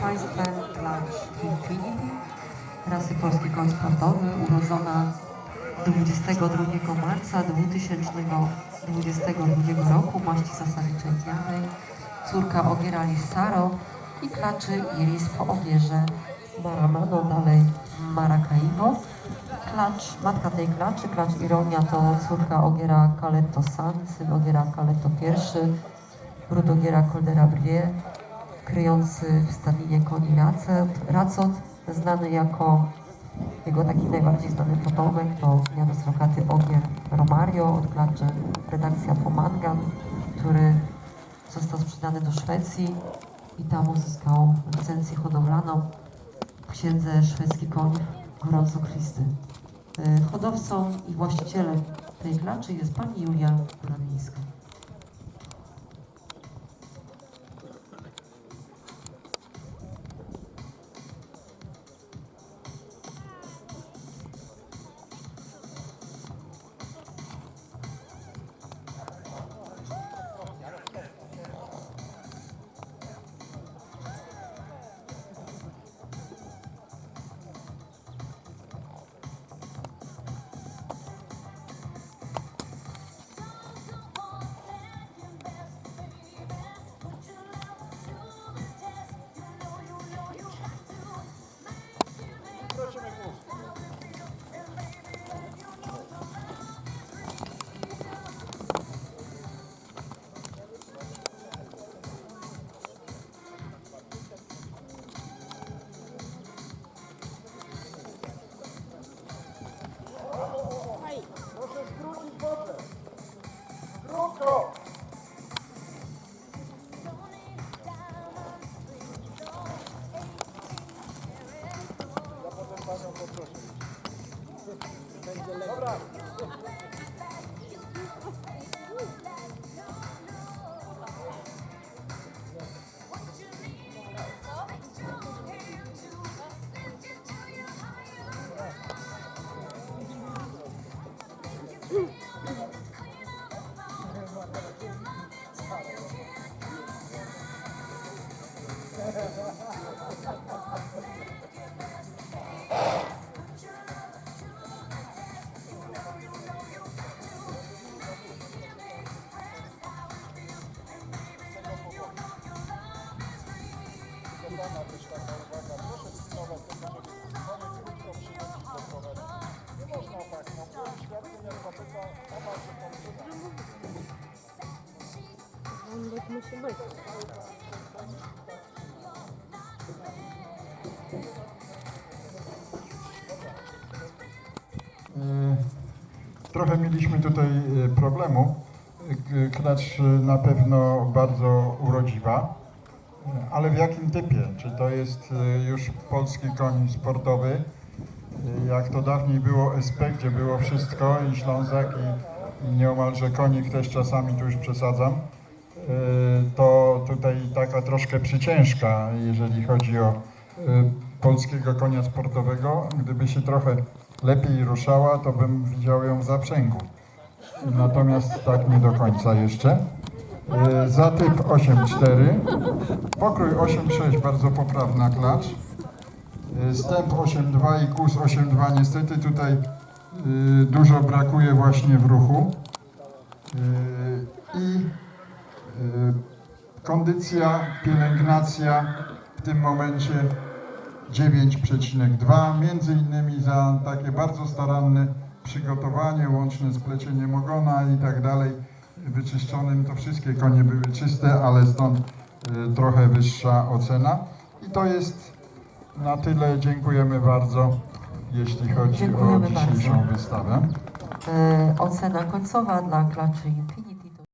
Państwem klacz Infinity, rasy polski koń sportowy, urodzona 22 marca 2022 roku, maści zasadniczej Diany, córka Ogiera Lissaro i klaczy Iris po Ogierze Maramano, dalej Maracaibo. Klacz, matka tej klaczy, klacz Ironia to córka Ogiera Caletto San, syn Ogiera Caletto I, ród Ogiera Coldera Brie, kryjący w stadninie koni Racot, Racot znany jako jego taki najbardziej znany potomek to Janusz Rokaty Ogier Romario od klaczy redakcja Pomangan, który został sprzedany do Szwecji i tam uzyskał licencję hodowlaną księdze szwedzki koń gorącokristy. Y, Hodowcą i właścicielem tej klaczy jest pani Julia Bramińska. Panią poproszę. Będzie lepiej. Dobra. Też taka uwaga. Proszę krótko. Nie można tak, no się tam przyda. E, Trochę mieliśmy tutaj e, problemu. Klacz e, na pewno bardzo urodziwa, e, ale w jakim typie? Czy to jest e, już polski koń sportowy, e, jak to dawniej było SP, gdzie było wszystko i Ślązak i, nieomalże konik też czasami, tu już przesadzam, e, to tutaj taka troszkę przyciężka, jeżeli chodzi o polskiego konia sportowego. Gdyby się trochę lepiej ruszała, to bym widział ją w zaprzęgu. Natomiast tak nie do końca jeszcze. E, Zatyp 8.4, pokrój 8.6, bardzo poprawna klacz. E, Stęp 8.2 i kus 8.2, niestety tutaj e, dużo brakuje właśnie w ruchu. I kondycja, pielęgnacja w tym momencie 9,2, między innymi za takie bardzo staranne przygotowanie, łączne z plecieniem ogona i tak dalej, wyczyszczonym, to wszystkie konie były czyste, ale stąd y, trochę wyższa ocena. I to jest na tyle, dziękujemy bardzo, jeśli chodzi Dziękujemy o dzisiejszą bardzo. wystawę. E, ocena końcowa dla klaczy Infinity.